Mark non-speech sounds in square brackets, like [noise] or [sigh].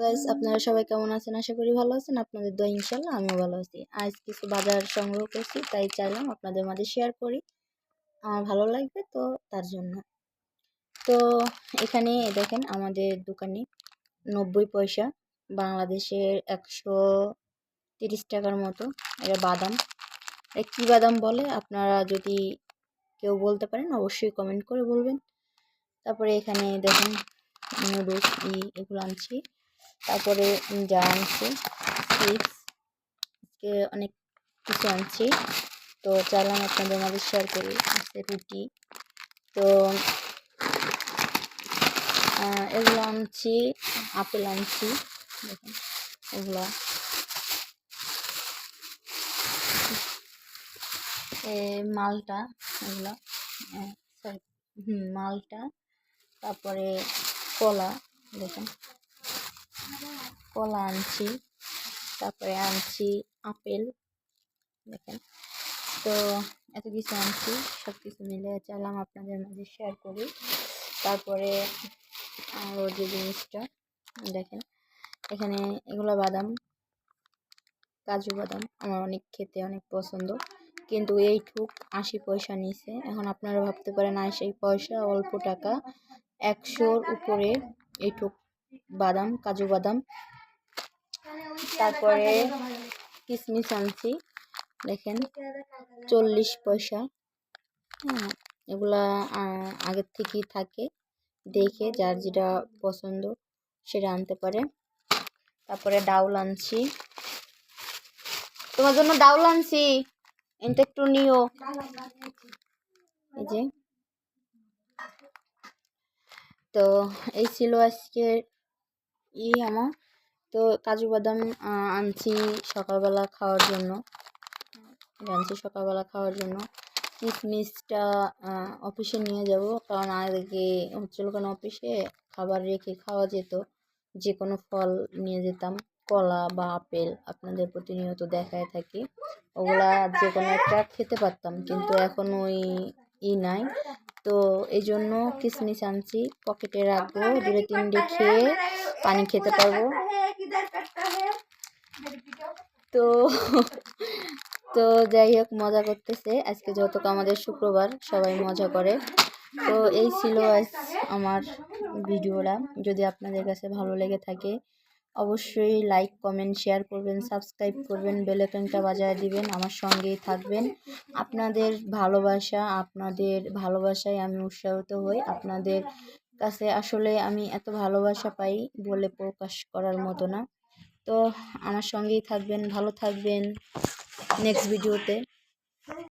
Guys আপনারা সবাই কেমন আছেন? আশা করি ভালো আছেন। আপনাদের দোয়া ইনশাল্লাহ আমিও ভালো আছি। আজ কিছু বাজার সংগ্রহ করছি, তাই চাইলাম আপনাদের মাঝে শেয়ার করি। আমার ভালো লাগবে তো তার জন্য। তো এখানে দেখেন আমাদের দোকানে নব্বই পয়সা, বাংলাদেশের একশো তিরিশ টাকার মতো এটা বাদাম। এটা কী বাদাম বলে? আপনারা যদি কেউ বলতে পারেন, অবশ্যই কমেন্ট করে বলবেন। তারপরে এখানে দেখেন, নুডলস এগুলো আনছি। তারপরে যা আনছি চিপস আজকে অনেক কিছু আনছি। তো চাইলাম আপনাদের মাঝে শেয়ার করি আছে রুটি। তো এগুলো আনছি, আপেল আনছি, দেখুন, এগুলো। মালটা, এগুলো সরি মালটা, তারপরে কলা, দেখুন। কলা আনছি, তারপরে আনছি আপেল, দেখেন। তো এত কিছু আনছি সব কিছু মিলে চাইলাম আপনাদের মাঝে শেয়ার করি। তারপরে আরও যে জিনিসটা, দেখেন, এখানে এগুলো বাদাম, কাজু বাদাম আমার অনেক খেতে অনেক পছন্দ। কিন্তু এইটুক আশি পয়সা নিছে। এখন আপনারা ভাবতে পারেন আশি পয়সা অল্প টাকা, একশোর উপরে এইটুক বাদাম, কাজু বাদাম। তারপরে কিশমিশ আনছি। দেখেন, চল্লিশ পয়সা। এগুলা আগের থেকেই থাকে। দেখে যার যেটা পছন্দ, সেটা আনতে পারে। তারপরে ডাউল আনছি। তোমার জন্য ডাউল আনছি। এটা একটু নিও। এই যে। তো, এই ছিল আজকের ই আমার। তো কাজু বাদাম আনছি সকালবেলা খাওয়ার জন্য। আনছি সকালবেলা খাওয়ার জন্য। কিশমিশটা অফিসে নিয়ে যাব। কারণ আগে হচ্ছিল কেন অফিসে খাবার রেখে খাওয়া যেত। যে কোনো ফল নিয়ে যেতাম। কলা বা আপেল আপনাদের প্রতিনিয়ত দেখায় থাকি। ওগুলা যে কোনো একটা খেতে পারতাম। কিন্তু এখন ওই ই নাই। তো এই জন্য কিশমিশ আনছি। পকেটে রাখব দূরে তিনটে খেয়ে পানি খেতে পারব। তো [laughs] তো যাই হোক মজা করতেছে। আজকে যতক আমাদের শুক্রবার সবাই মজা করে। তো এই ছিল আজ আমার ভিডিওটা। যদি আপনাদের কাছে ভালো লেগে থাকে অবশ্যই লাইক কমেন্ট শেয়ার করবেন সাবস্ক্রাইব করবেন বেলেকনটা বাজায় দিবেন আমার সঙ্গেই থাকবেন। আপনাদের ভালোবাসা আপনাদের ভালোবাসায় আমি উৎসাহিত হই। আপনাদের কাছে আসলে আমি এত ভালোবাসা পাই বলে প্রকাশ করার মতো না। তো আমার সঙ্গেই থাকবেন ভালো থাকবেন। নেক্সট ভিডিওতে